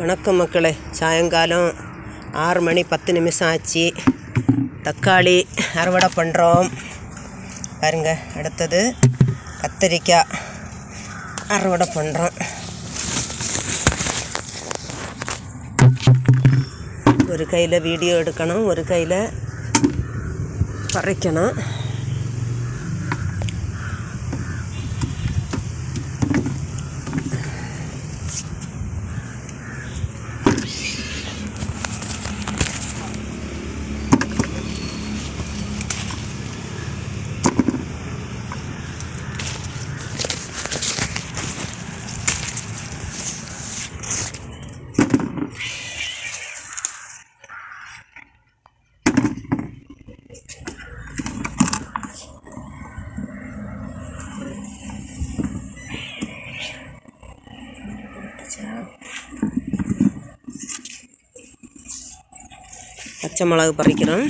வணக்கம் மக்களே. சாயங்காலம் ஆறு மணி பத்து நிமிஷம் ஆச்சு. தக்காளி அறுவடை பண்ணுறோம் பாருங்க அடுத்தது கத்திரிக்காய் அறுவடை பண்ணுறோம் ஒரு கையில் வீடியோ எடுக்கணும் ஒரு கையில் பறைக்கணும். பச்சை மிளகு பறிக்கிறோம்.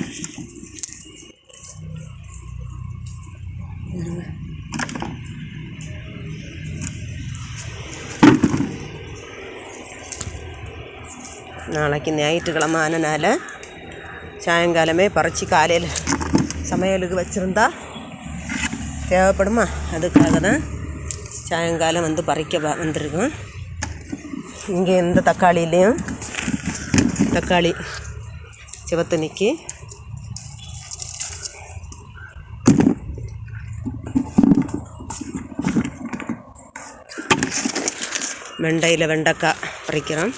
நாளைக்கு ஞாயிற்றுக்கிழமை ஆனனால சாயங்காலமே பறித்து காலையில் சமையலுக்கு வச்சுருந்தா தேவைப்படுமா? அதுக்காக தான் சாயங்காலம் வந்து பறிக்க வந்திருக்கோம். இங்கே இந்த தக்காளியிலையும் தக்காளி சிவத்து வெண்டையில் வெண்டைக்காய் பறிக்கிறோம்.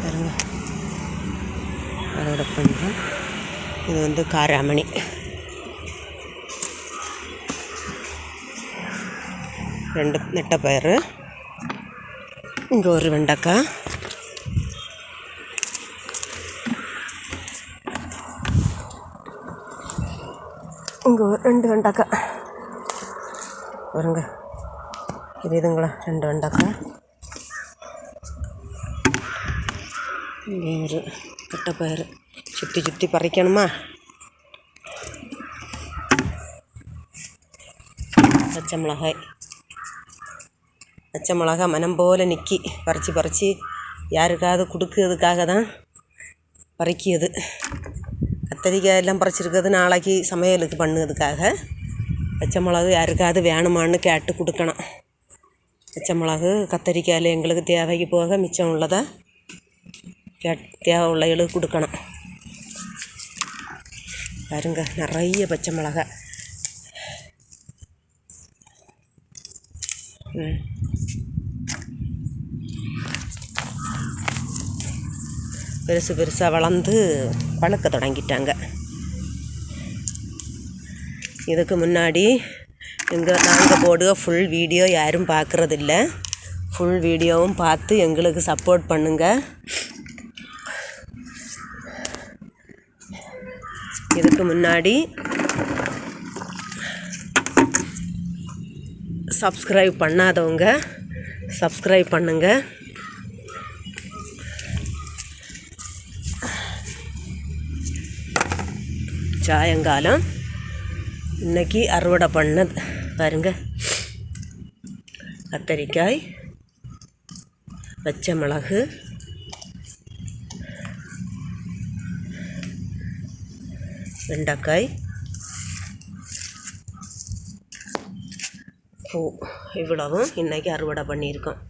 பாருங்க. அறுவடை பண்ணுறோம் இது வந்து காராமணி. ரெண்டு நெட்டப்பயிறு. இங்கே ஒரு வெண்டைக்காய். இங்கே ஒரு ரெண்டு வெண்டைக்காய். வருங்க தெரியுதுங்களா ரெண்டு வெண்டைக்காய். இங்கே ஒரு தட்டைப்பயிறு சுற்றி சுற்றி பறிக்கணுமா? பச்சை மிளகாய். பச்சை மிளகா மனம் போல் நிற்கி பறித்து பறித்து யாருக்காவது கொடுக்கறதுக்காக தான் பறிக்கியது கத்தரிக்காய் எல்லாம் பறிச்சிருக்கிறது நாளைக்கு சமையலுக்கு பண்ணுறதுக்காக. பச்சை மிளகு யாருக்காவது வேணுமான்னு கேட்டு கொடுக்கணும். பச்சை மிளகு கத்தரிக்காயில் எங்களுக்கு தேவைக்கு போக மிச்சம் உள்ளதை கேட் தேவை உள்ளவங்களுக்கு கொடுக்கணும். பாருங்க நிறைய பச்சை மிளகாய். பெருசு பெருசாக வளர்ந்து பழுக்க தொடங்கிட்டாங்க. இதுக்கு முன்னாடி எங்கள் நாங்கள் போடுக ஃபுல் வீடியோ யாரும் பார்க்குறதில்ல ஃபுல் வீடியோவும் பார்த்து எங்களுக்கு சப்போர்ட் பண்ணுங்கள் இதுக்கு முன்னாடி சப்ஸ்கிரைப் பண்ணாதவங்க சப்ஸ்கிரைப் பண்ணுங்கள் சாயங்காலம் இன்றைக்கி அறுவடை பண்ண பாருங்க. கத்தரிக்காய் பச்சை மிளகு வெண்டைக்காய் பூ இவ்வளவும் இன்றைக்கி அறுவடை பண்ணியிருக்கோம்.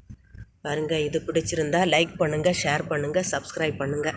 பாருங்கள் இது பிடிச்சிருந்தா லைக் பண்ணுங்கள் ஷேர் பண்ணுங்கள் சப்ஸ்கிரைப் பண்ணுங்கள்